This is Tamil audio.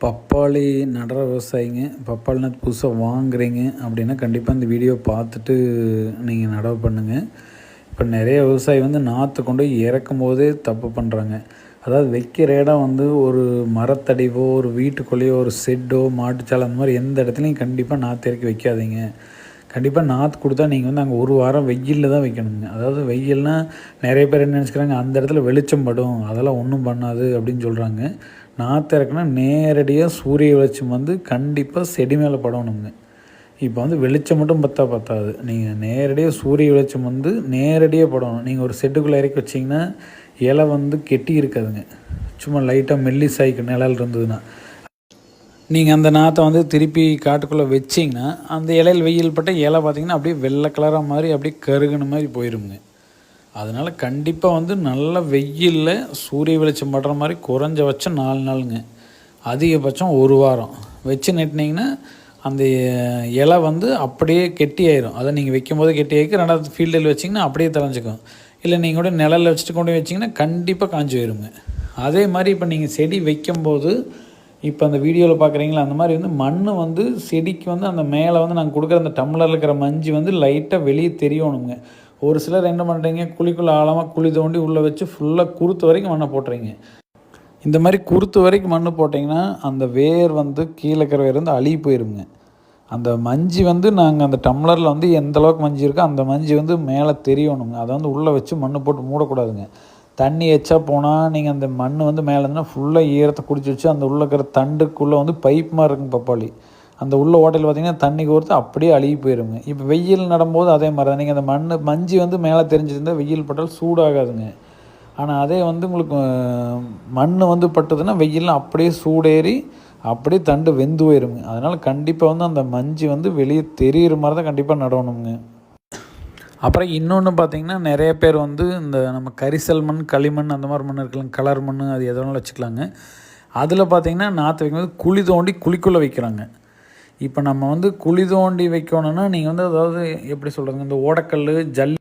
பப்பாளி நடுற விவசாயிங்க பப்பாளினா புதுசாக வாங்குறீங்க அப்படின்னா கண்டிப்பாக இந்த வீடியோ பார்த்துட்டு நீங்கள் நடவு பண்ணுங்கள் இப்போ நிறைய விவசாயி வந்து நாற்று கொண்டு போய் இறக்கும் போதே தப்பு பண்ணுறாங்க அதாவது வைக்கிற இடம் வந்து ஒரு மரத்தடிவோ ஒரு வீட்டுக்குள்ளேயோ ஒரு செட்டோ மாட்டுச்சாலை அந்த மாதிரி எந்த இடத்துலையும் கண்டிப்பாக நாற்று இறக்கி வைக்காதீங்க. கண்டிப்பாக நாற்று கொடுத்தா நீங்கள் வந்து அங்கே ஒரு வாரம் வெயிலில் தான் வைக்கணுங்க. அதாவது வெயில்னா நிறைய பேர் என்ன நினச்சிக்கிறாங்க அந்த இடத்துல வெளிச்சம் படும் அதெல்லாம் ஒன்றும் பண்ணாது அப்படின்னு சொல்கிறாங்க நாற்று இறக்குனா நேரடியாக சூரிய வெளிச்சம் வந்து கண்டிப்பாக செடி மேலே படணுங்க. இப்போ வந்து வெளிச்சம் மட்டும் பத்தா பத்தாது. நீங்கள் நேரடியாக சூரிய வெளிச்சம் வந்து நேரடியாக படணும். நீங்கள் ஒரு செட்டுக்குள்ளே இறக்கி வச்சிங்கன்னா இலை வந்து கெட்டி இருக்காதுங்க. சும்மா லைட்டாக மெல்லிசாய்க்கு நிழல் இருந்ததுன்னா. நீங்கள் அந்த நாற்றை வந்து திருப்பி காட்டுக்குள்ளே வச்சிங்கன்னா அந்த இலையில் வெயில் பட்ட இலை பார்த்தீங்கன்னா அப்படியே வெள்ளை கலராக மாதிரி அப்படியே கருகுன மாதிரி போயிருங்க. அதனால் கண்டிப்பாக வந்து நல்ல வெயிலில் சூரிய வெளிச்சம் படுற மாதிரி குறைஞ்சபட்சம் நாலு நாளுங்க. அதிகபட்சம் ஒரு வாரம். வச்சு நட்டினீங்கன்னா அந்த இலை வந்து அப்படியே கெட்டி ஆயிரும் அதை நீங்கள் வைக்கும் போது கெட்டி ஆகி ரெண்டாவது ஃபீல்டில் வச்சிங்கன்னா அப்படியே தலைஞ்சிக்கும் இல்லை நீங்கள் கூட நிழலில் வச்சுட்டு கொண்டு போய் வச்சிங்கன்னா கண்டிப்பாக காஞ்சி போயிருங்க. அதே மாதிரி இப்போ நீங்கள் செடி வைக்கும்போது இப்போ அந்த வீடியோவில் பார்க்குறீங்களா அந்த மாதிரி வந்து மண் வந்து செடிக்கு வந்து அந்த மேலே வந்து நாங்கள் கொடுக்குற அந்த டம்ளரில் இருக்கிற மஞ்சு வந்து லைட்டாக வெளியே தெரியணுங்க. ஒரு சிலர் என்ன பண்ணுறீங்க குழிக்குள்ளே ஆழமாக குழி தோண்டி உள்ளே வச்சு ஃபுல்லாக குருத்து வரைக்கும் மண்ணை போட்டுறீங்க. இந்த மாதிரி குருத்து வரைக்கும் மண் போட்டிங்கன்னா அந்த வேர் வந்து கீழே இருக்கிற வேர் வந்து அழுகி போயிருங்க. அந்த மஞ்சி வந்து நாங்கள் அந்த டம்ளரில் வந்து எந்த அளவுக்கு மஞ்சி இருக்கோ அந்த மஞ்சி வந்து மேலே தெரியணுங்க. அதை வந்து உள்ளே வச்சு மண் போட்டு மூடக்கூடாதுங்க. தண்ணி எச்சா போனால் நீங்கள் அந்த மண் வந்து மேலே இருந்துன்னா ஃபுல்லாக ஈரத்தை குடிச்சு வச்சு அந்த உள்ளே இருக்கிற தண்டுக்குள்ளே வந்து பைப் மாதிரி இருக்குங்க பப்பாளி. அந்த உள்ள ஓட்டையில் பார்த்தீங்கன்னா தண்ணி கோர்த்து அப்படியே அழுகி போயிருங்க. இப்போ வெயில் நடும்போது அதே மாதிரி தான் நீங்கள் அந்த மண் மஞ்சி வந்து மேலே தெரிஞ்சிருந்தால் வெயில் பட்டால் சூடாகாதுங்க. ஆனால் அதே வந்து உங்களுக்கு மண் வந்து பட்டதுன்னா வெயிலில் அப்படியே சூடேறி அப்படியே தண்டு வெந்து போயிருங்க. அதனால் கண்டிப்பாக வந்து அந்த மஞ்சு வந்து வெளியே தெரியிற மாதிரி தான் கண்டிப்பாக நடணுங்க. அப்புறம் இன்னொன்று பார்த்தீங்கன்னா நிறைய பேர் வந்து இந்த நம்ம கரிசல் மண் களிமண் அந்த மாதிரி மண் இருக்கலாம் கலர் மண் அது எதனாலும் வச்சுக்கலாங்க. அதில் பார்த்தீங்கன்னா நாற்று வைக்கும்போது குழி தோண்டி குழிக்குள்ளே வைக்கிறாங்க. இப்போ நம்ம வந்து குழி தோண்டி வைக்கணும்னா நீங்கள் வந்து அதாவது எப்படி சொல்கிறதுங்க இந்த ஓடக்கல் ஜல்லி